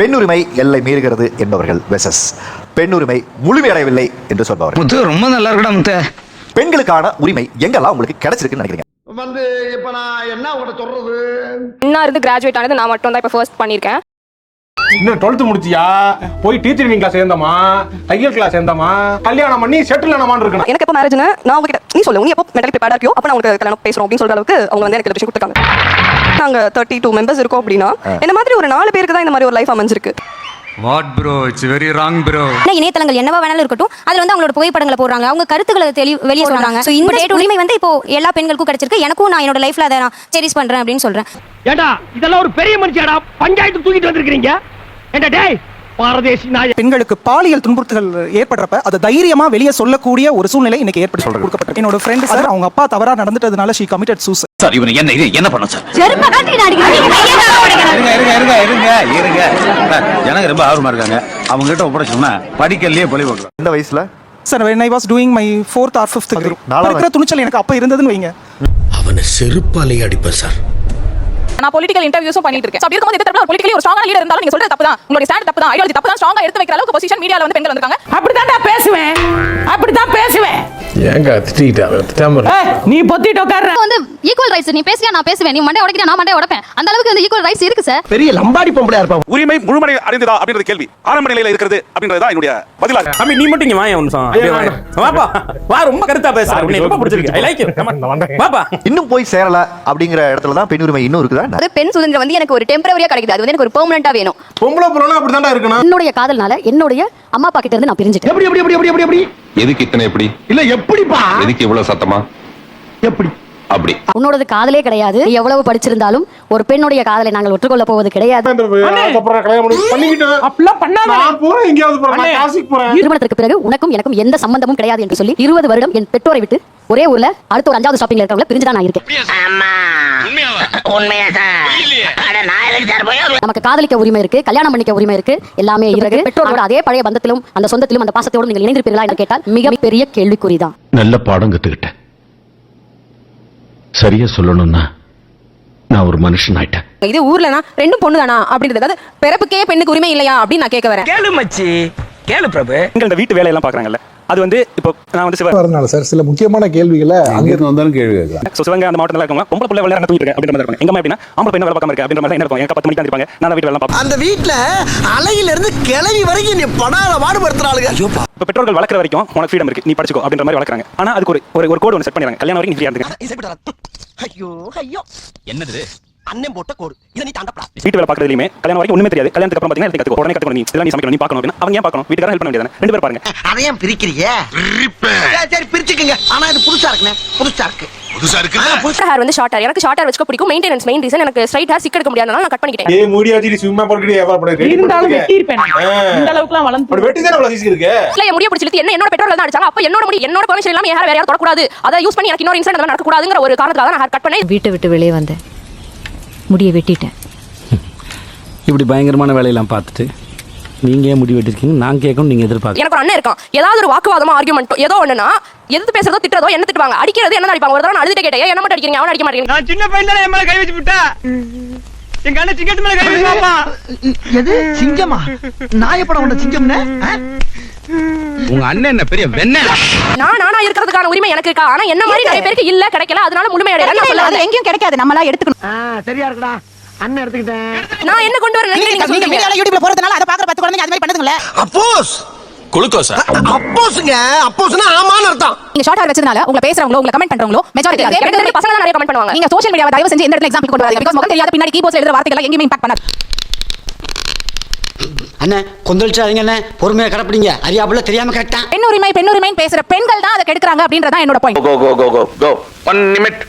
பெண்ணுரிமை எல்லை மீறுகிறது என்பவர்கள் வெசஸ் பெண்ணுரிமை முழுமையடையவில்லை என்று சொல்பவர்கள். முத்து ரொம்ப நல்லா இருக்குடா முத்து. பெண்களுக்கான உரிமை எங்கெல்லாம் உங்களுக்கு கிடைச்சிருக்குன்னு நினைக்கிறீங்க? வந்து இப்ப நான் என்ன உங்கள்கிட்ட சொல்றது? என்ன இருந்து கிராஜுவேட் ஆனது நான் மட்டும் தான் இப்போ ஃபர்ஸ்ட் பண்ணியிருக்கேன் இன்னும் டுவெல்த் முடிச்சியா? போய் டீச்சரிங் கிளாஸ் சேர்ந்தமா? தையல் கிளாஸ் சேர்ந்தமா? கல்யாணம் பண்ணி செட்டில் ஆனமான்னு இருக்கணும். எனக்கு எப்போ மேரேஜ்னு நான் உங்ககிட்ட நீ சொல்லு நீ எப்போ மெடல் ப்ரிப்பேர்டாக இருக்கியோ அப்போ நான் உங்களுக்கு கல்யாணம் பேசுறோம் அப்படின்னு சொல்ற அளவுக்கு அவங்க வந்து எனக்கு விஷயம் கொடுத்துருக்காங்க நாங்க தேர்ட்டி டூ மெம்பர்ஸ் இருக்கோம் அப்படின்னா இந்த மாதிரி ஒரு நாலு பேருக்கு தான் இந்த மாதிரி ஒரு லைஃப் அமைஞ்சிருக்கு. What bro it's very wrong bro இணையதளங்கள் என்னவா வேணாலும் இருக்கட்டும். அதுல வந்து அவங்களோட புகைப்படங்களை போடுறாங்க. அவங்க கருத்துக்களை தெளி வெளியே சொல்றாங்க. சோ இந்த உரிமை வந்து இப்போ எல்லா பெண்களுக்கும் கிடைச்சிருக்கு. எனக்கும் நான் என்னோட லைஃப்ல அதை நான் செரிஸ் பண்றேன் அப்படின்னு சொல்றேன். ஏண்டா இதெல்லாம் ஒரு பெரிய மனுஷியாடா? பஞ்சாயத்து தூக்கிட்டு வந்திருக்கீங்க பெண்களுக்கு பாலியல் துன்புறுத்தல் ஏற்படுறப்ப அதை தைரியமா வெளியே சொல்லக்கூடிய ஒரு சூழ்நிலை இன்னைக்கு ஏற்படுத்தி கொடுக்கப்பட்டிருக்கு. என்னோட ஃப்ரெண்ட் சார் அவங்க அப்பா தவறா நடந்துட்டதுனால ஷீ கமிட்டட் சூசைட் சார் இவனை என்ன இது? என்ன பண்ண சார் இருங்க இருங்க இருங்க இருங்க ஜனங்க ரொம்ப ஆர்வமா இருக்காங்க. அவங்க கிட்ட ஒப்படைச்சோம்னா படிக்கலையே பழி பார்க்கலாம் இந்த வயசுல? Sir when I was doing my fourth or fifth நாலாவது. இருக்கிற துணிச்சல் எனக்கு அப்ப இருந்ததுன்னு வைங்க. அவனை செருப்பாலே அடிப்பேன் சார் நான் பொலிட்டிக்கல் இன்டர்வியூஸும் பண்ணிட்டு இருக்கேன். அப்படி இருக்கும்போது எதிர்த்து ஒரு பொலிட்டிக்கலி ஒரு ஸ்ட்ராங்கான லீடர் இருந்தாலும் நீங்க சொல்றது தப்பு தான். உங்களுடைய ஸ்டாண்ட் தப்பு தான். ஐடியாலஜி தப்பு தான். ஸ்ட்ராங்கா எடுத்து வைக்கிற அளவுக்கு பொசிஷன் மீடியால வந்து பெண்கள் வந்திருக்காங்க. அப்படித்தான்டா பேசுவேன். அப்படித்தான் பேசுவேன். ஏங்க திட்டிக்கிட்டா நீ பொத்திட்டு உட்கார்ற வந்து ஈக்குவல் ரைட்ஸ் நீ பேசியா நான் பேசுவேன். நீ மண்டை உடைக்கிற நான் மண்டை உடைப்பேன். அந்த அளவுக்கு வந்து ஈக்குவல் ரைட்ஸ் இருக்கு சார் பெரிய லம்பாடி பொம்பளையா இருப்பா உரிமை முழுமடை அடைந்ததா அப்படின்றது கேள்வி. ஆரம்ப நிலையில இருக்கிறது அப்படின்றது தான் என்னுடைய பதிலாக. தம்பி நீ மட்டும் இங்க வா என் நிமிஷம். அப்படியே வா. வாப்பா வா ரொம்ப கருத்தா பேசுற. உன்னை ரொம்ப பிடிச்சிருக்கு? ஐ லைக் இட் வாப்பா இன்னும் போய் சேரல அப்படிங்கிற இடத்துல தான் பெண்ணுரிமை இன்னும் இருக்குதா? அது பெண் சுதந்திரம் வந்து எனக்கு ஒரு டெம்பரரியா கிடைக்குது. அது வந்து எனக்கு ஒரு பெர்மனண்டா வேணும். பொம்பளை புள்ளனா அப்படிதான்டா இருக்கணும். என்னுடைய காதல்னால என்னுடைய அம்மா அப்பா கிட்ட இருந்து நான் பிரிஞ்சிட்டேன். எப்படி எப்படி எப்படி எப்படி எப்படி எப்படி? எதுக்கு இத்தனை எப்படி? இல்ல எப்படிப்பா? எதுக்கு இவ்வளவு சத்தமா? எப்படி? அப்படி. உன்னோடது காதலே கிடையாது. நீ எவ்வளவு படிச்சிருந்தாலும் ஒரு பெண்ணுடைய காதலை நாங்கள் ஒற்றுக்கொள்ள போவது கிடையாது. திருமணத்திற்கு பிறகு உனக்கும் எனக்கும் எந்த சம்பந்தமும் கிடையாது என்று சொல்லி இருபது வருடம் என் பெற்றோரை விட்டு ஒரே ஊர்ல அடுத்த ஒரு அஞ்சாவது ஷாப்பிங்ல இருக்கவங்கள பிரிஞ்சுதான் நான் இருக்கேன். நமக்கு காதலிக்க உரிமை இருக்கு கல்யாணம் பண்ணிக்க உரிமை இருக்கு எல்லாமே இருக்கு பெற்றோரோட அதே பழைய பந்தத்திலும் அந்த சொந்தத்திலும் அந்த பாசத்தோடும் நீங்கள் இணைந்திருப்பீர்களா என்று கேட்டால் மிக பெரிய கேள்விக்குறிதான். நல்ல பாடம் கத்துக்கிட்டேன். சரியா சொல்லணும்னா நான் ஒரு மனுஷன் ஆயிட்டேன் இது ஊர்லனா ரெண்டும் பொண்ணு தானா அப்படின்றது அதாவது பிறப்புக்கே பெண்ணுக்கு உரிமை இல்லையா அப்படின்னு நான் கேட்க வரேன். கேளு மச்சி. கேளு பிரபு. இந்த வீட்டு வேலையெல்லாம் பாக்குறாங்கல்ல. அது வந்து இப்போ நான் வந்து சிவ வரனால சார் சில முக்கியமான கேள்விகளை அங்க இருந்து வந்தாலும் கேள்வி கேட்கலாம் ஸோ சிவங்க அந்த மாவட்டத்தில் இருக்கவங்க பொம்பளை பிள்ளை விளையாட தூங்கிட்டு இருக்கு அப்படின்ற மாதிரி இருப்பாங்க. எங்க எப்படின்னா ஆம்பளை பையன் வேலை பார்க்காம இருக்கு அப்படின்ற மாதிரி என்ன இருக்கும் எனக்கு பத்து மணிக்கு இருப்பாங்க நான் வீட்டு வேலை பார்ப்பேன். அந்த வீட்ல அலையில இருந்து கிளவி வரைக்கும் நீ படாத பாடுபடுத்துறாளுங்க. இப்போ பெற்றோர்கள் வளர்க்குற வரைக்கும் உனக்கு ஃப்ரீடம் இருக்கு நீ படிச்சுக்கோ அப்படின்ற மாதிரி வளர்க்குறாங்க. ஆனா அதுக்கு ஒரு ஒரு கோடு ஒன்று செட் பண்ணிடுறாங்க. கல்யாணம் வரைக்கும் நீ ஃப்ரீயா இருந்துங்க ஐயோ ஐயோ. என்னது அண்ணன் போட்ட கோடு. இதை நீ தாண்டப்படா. வீட்டு வேலை பார்க்கறதுலயுமே கல்யாணம் வரைக்கும் ஒண்ணுமே தெரியாது. கல்யாணத்துக்கு அப்புறம் பாத்தீங்கன்னா கத்துக்கோ. உடனே கத்துக்கணும் நீ இதெல்லாம் நீ சமைக்கணும் நீ அப்படின்னா. அவங்க ஏன் பார்க்கணும்? வீட்டுக்காரன் ஹெல்ப் பண்ண வேண்டியது ரெண்டு பேர் பாருங்க. அதையும் பிரிக்கிறீங்க சரி, சரி பிரிச்சுக்கங்க. ஆனா இது புதுசா இருக்குண்ணே. புதுசா இருக்கு. புதுசா இருக்கு புதுசா. ஹேர் வந்து ஷார்ட் ஹேர் எனக்கு ஷார்ட் ஹேர் வச்சுக்க பிடிக்கும். மெயின்டெனன்ஸ் மெயின் ரீசன் எனக்கு ஸ்ட்ரைட் ஹேர் எடுக்க முடியாதனால நான் கட் பண்ணிக்கிட்டேன். சும்மா வியாபாரம் பண்ணு இருந்தாலும் வெட்டியிருப்பேன் இந்த அளவுக்குலாம் வளர்ந்து வெட்டி தானே இருக்கு? இல்ல என் முடிய என்ன என்னோட பெட்ரோல் தான் அடிச்சாங்க அப்ப என்னோட முடி என்னோட பர்மிஷன் இல்லாம hair வேற யாரும் தொடக்கூடாது. அதை யூஸ் பண்ணி எனக்கு இன்னொரு இன்சிடென்ட் நடக்க கூடாதுங்கிற ஒரு காரணத்துக்காக நான் ஹேர் கட் பண்ணேன். வீட்டை விட்டு வெளியே வந்தேன். முடியை வெட்டிட்டேன். இப்படி பயங்கரமான வேலையெல்லாம் பார்த்துட்டு நீங்க ஏன் முடி வெட்டிருக்கீங்க? நான் கேட்கணும் நீங்க எதிர்பார்க்க எனக்கு ஒரு அண்ணன் இருக்கான். ஏதாவது ஒரு வாக்குவாதமோ ஆர்குமெண்ட் ஏதோ ஒண்ணுனா எதிர்த்து பேசுறதோ திட்டுறதோ என்ன திட்டுவாங்க? அடிக்கிறது என்ன அடிப்பாங்க ஒரு தடவை நான் அழுதுட்டு கேட்டேன் என்ன மட்டும் அடிக்கிறீங்க? அவன் அடிக்க மாட்டேங்கிறீங்க. நான் சின்ன பையன் என் மேல கை வச்சு விட்டா? எங்க அண்ணன் சிங்கத்து மேல கை வச்சுப்பாப்பா எது? சிங்கமா? நாயப்படம் உண்ட சிங்கம்னு உங்க அண்ணன் என்ன பெரிய வெண்ண நான் நானா இருக்கிறதுக்கான உரிமை எனக்கு இருக்கா? ஆனா என்ன மாதிரி நிறைய பேருக்கு இல்ல கிடைக்கல. அதனால முழுமையடைய நான் சொல்ல வரேன். எங்கேயும் கிடைக்காது. நம்மளா எடுத்துக்கணும். சரியா இருக்குடா. அண்ணன் எடுத்துக்கிட்டேன். நான் என்ன கொண்டு வரேன் நீங்க சொல்றீங்க? யூடியூப்ல போறதுனால அதை பாக்குற பத்து குழந்தைங்க அது மாதிரி பண்ணுதுங்களே. அப்போஸ். குளுக்கோஸா? அப்போஸ்ங்க. அப்போஸ்னா ஆமான்னு அர்த்தம். நீங்க ஷார்ட் ஹேர் வச்சதுனால உங்க பேசுறவங்களோ உங்க கமெண்ட் பண்றவங்களோ மெஜாரிட்டி தெரிஞ்ச பசங்க தான் நிறைய கமெண்ட் பண்ணுவாங்க. நீங்க சோஷியல் மீடியாவை தயவு செஞ்சு எந்த இடத்துல எக்ஸாம்பிள் கொண்டு வராதீங்க. பிகாஸ் முகம் தெரியாத பின்னாடி கீபோர்ட்ல எழுதுற வார்த்தைகள் எங்கேயுமே இம்பாக்ட் பண்ணாது. அண்ணே கொந்தளிச்சாதீங்க அண்ணே பொறுமையா கடப்பிடிங்க. அறியாப்புல தெரியாம கரெக்டா பெண் உரிமை பெண் உரிமை பேசுற பெண்கள் தான் அதை கெடுக்குறாங்க அப்படின்றதான் என்னோட point go go go go go one minute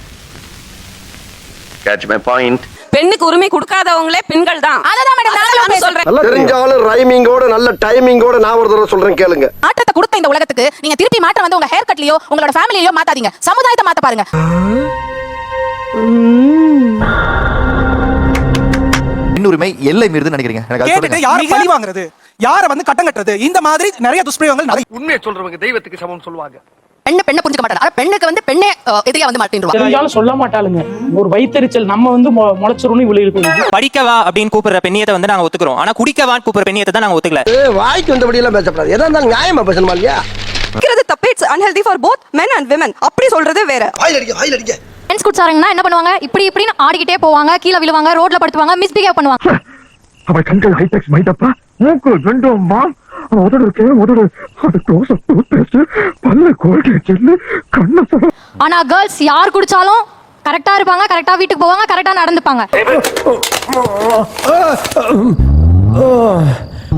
catch my point பெண்ணுக்கு உரிமை கொடுக்காதவங்களே பெண்கள் தான். அததான் மேடம் நானும் சொல்றேன். தெரிஞ்சாலும் ரைமிங்கோட நல்ல டைமிங்கோட நான் ஒரு தடவை சொல்றேன் கேளுங்க. மாற்றத்தை கொடுத்த இந்த உலகத்துக்கு நீங்க திருப்பி மாற்றம் வந்து உங்க ஹேர் கட்லயோ உங்களோட ஃபேமிலியோ மாத்தாதீங்க. சமுதாயத்தை மாத்த பாருங்க. பெண்ணுரிமை எல்லை மீறுதுன்னு நினைக்கிறீங்க? எனக்கு. யாரை பழி வாங்குறது யாரை வந்து கட்டம் கட்டுறது? இந்த மாதிரி நிறைய துஷ்பிரயோகங்கள் நிறைய உண்மையை சொல்றவங்க தெய்வத்துக்கு சமம் சொல்லுவாங்க. பெண்ணு பெண்ணை புரிஞ்சுக்க மாட்டாங்க. பெண்ணுக்கு வந்து பெண்ணே எதிரியா வந்து தெரிஞ்சாலும் சொல்ல மாட்டாளுங்க. ஒரு வயித்தறிச்சல் நம்ம வந்து முளைச்சிரும்னு இவ்வளவு இருக்கு. படிக்கவா அப்படின்னு கூப்பிடுற பெண்ணியத்தை வந்து நாங்க ஒத்துக்கிறோம். ஆனா குடிக்கவான்னு கூப்பிடுற பெண்ணியத்தை தான் நாங்க ஒத்துக்கல. வாய்க்கு வந்தபடி எல்லாம் பேசப்படாது. எதா இருந்தாலும் நியாயமா பேசணுமா இல்லையா? தப்பு it's unhealthy for both men and women. அப்படி சொல்றது வேற. வாயில் அடிக்க வாயில் அடிக்க ஃப்ரெண்ட்ஸ் குடிச்சாங்கன்னா என்ன பண்ணுவாங்க? இப்படி இப்படின்னு ஆடிக்கிட்டே போவாங்க கீழே விழுவாங்க ரோட்ல படுத்துவாங்க மிஸ்பிஹேவ் பண்ணுவாங்க. அவள் கண்கள் ஹைடெக்ஸ் மைதப்பா மூக்கு ரெண்டும் மாம் ஆனா கேர்ள்ஸ் யார் குடிச்சாலும் கரெக்டா இருப்பாங்க கரெக்டா வீட்டுக்கு போவாங்க கரெக்டா நடந்துப்பாங்க.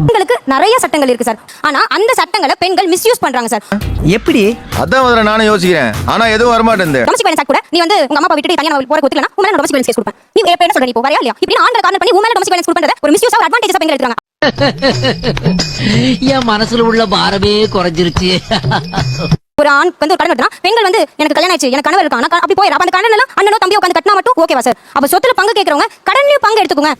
பெண்களுக்கு நிறைய சட்டங்கள் இருக்கு சார். ஆனா அந்த சட்டங்களை பெண்கள் மிஸ்யூஸ் பண்றாங்க சார். எப்படி? அதான் முதல்ல நானும் யோசிக்கிறேன். ஆனா எதுவும் வரமாட்டேன் டொமஸ்டிக் வயலன்ஸ் கூட. நீ வந்து உங்க அம்மா அப்பா விட்டுட்டு தனியா போற ஒத்துக்கலனா உமன் டொமஸ்டிக் வயலன்ஸ் கேஸ் கொடுப்பேன். நீ எப்ப என்ன சொல்ற நீ வரையா இல்லையா? இப்படி ஆண்கள் காரணம் பண்ணி உமன் டொமஸ்டிக் வயலன்ஸ் கொடுப்பது ஒரு மிஸ்யூஸ் ஒரு அட்வான்டேஜ் பெண்கள் எடுக்கிறாங்க. என் மனசுல உள்ள பாரமே குறைஞ்சிருச்சு. ஒரு ஆண் வந்து ஒரு கடன் கட்டுனா பெண்கள் வந்து எனக்கு கல்யாணம் ஆயிடுச்சு எனக்கு கணவர் இருக்கான் அப்படி போயிடும் அப்ப அந்த கடன் எல்லாம் அண்ணனோ தம்பியோ உட்காந்து கட்டினா மட்டும் ஓகேவா சார். அப்ப சொத்துல பங்கு கேக்குறவங்க கடன்லயும் பங்கு எடுத்துக்கோங்க.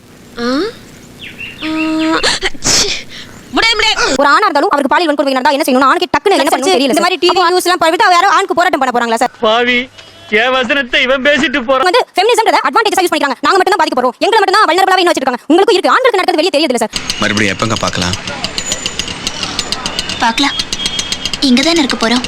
ஒரு ஆணா இருந்தாலும் அவருக்கு பாலியல் வன்கொடுமை நடந்தா என்ன செய்யணும் ஆணுக்கு டக்குன்னு என்ன பண்ணணும் தெரியல இந்த மாதிரி டிவி நியூஸ் எல்லாம் போயிட்டு யாரோ ஆணுக்கு போராட்டம் பண்ண போறாங்களா சார்? பாவி என் வசனத்தை இவன் பேசிட்டு போறான். வந்து ஃபெமினிசம்ன்றத அட்வான்டேஜ் யூஸ் பண்ணிக்கிறாங்க. நாங்க மட்டும் தான் பாதிக்கப்படுறோம். எங்களை மட்டும் தான் வல்னரபிளாவே இன்னும் வச்சிருக்காங்க. உங்களுக்கு இருக்கு. ஆண்களுக்கு நடக்கிறது வெளியே தெரியுது சார். மறுபடியும் எப்பங்க பார்க்கலாம்? பார்க்கலாம். இங்க தானே இருக்க போறோம்.